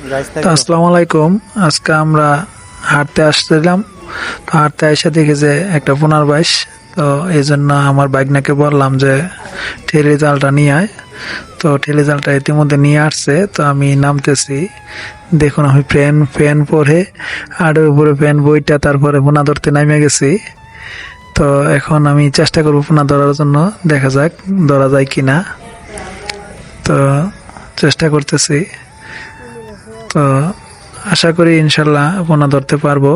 আসসালামু আলাইকুম। আজকে আমরা হাঁটতে আসছিলাম তো হাঁটতে এসে দেখি যে একটা পুনর বাইশ। তো এই জন্য আমার বাইকনাকে বললাম যে ঠেলি জালটা নিয়ে আয়। তো ঠেলি জালটা ইতিমধ্যে নিয়ে আসছে। তো আমি নামতেছি। দেখুন আমি ফ্যান ফ্যান পরে হাড়ের উপরে ফ্যান বইটা তারপরে পোনা ধরতে নামে গেছি। তো এখন আমি চেষ্টা করব পোনা ধরার জন্য। দেখা যাক ধরা যায় কিনা। তো চেষ্টা করতেছি। তো আশা করি ইনশাল্লাহ পোনা ধরতে পারব।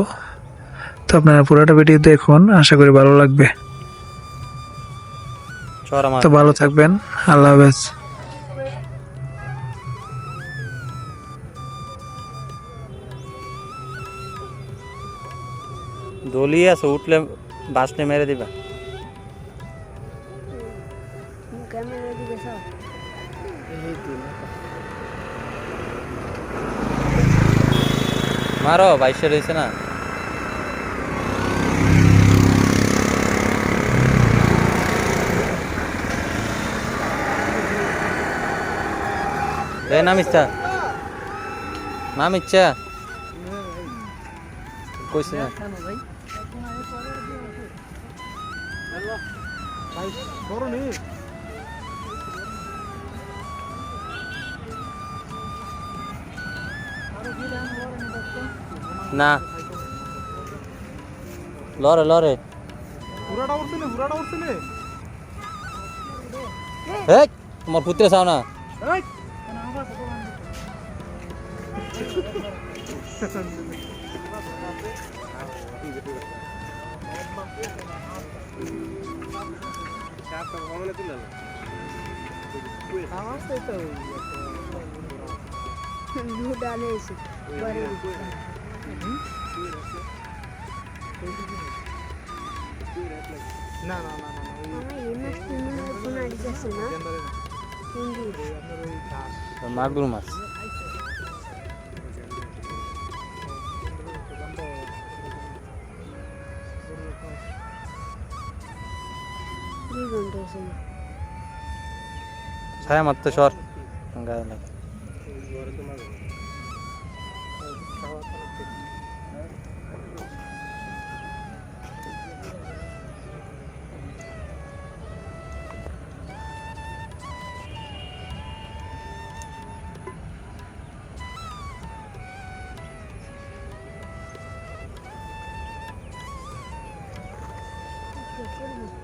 তো আপনারা পুরোটা ভিডিও দেখুন আশা করি ভালো লাগবে। তো ভালো থাকবেন আল্লাহ হাফেজ। দলি আছে উঠলে বাসনে মেরে দিবা। সব? মারো বাইশে রয়েছে না। এ নামিস নাম ইচ্ছা কইছি না। না লরে। লরে এই তোমার পুত্র চাও না। ডালে এসে না না? আমার ঘাস। মাগুর মাছ। ছায়া মারতে সর। গায়ে লাগে। Agora tem mais Thank you.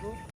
algo.